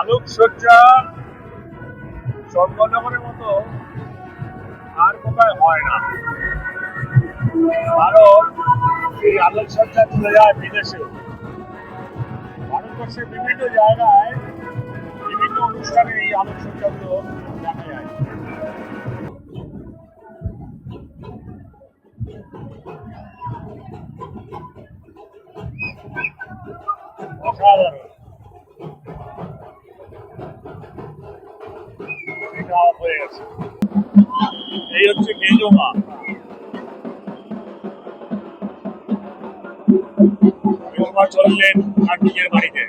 আলোকসজ্জা চন্দননগরের মতো আর কোথায় হয় না। কারণ এই আলোকসজ্জা চলে যায় বিদেশেও। ভারতবর্ষের বিভিন্ন জায়গায় বিভিন্ন অনুষ্ঠানে এই আলোকসজ্জাগুলো দেখা যায়। অসাধারণ। এটা off হয়ে গেছে এই হচ্ছে মেজো মা চললেন কার্তিকের বাড়িতে।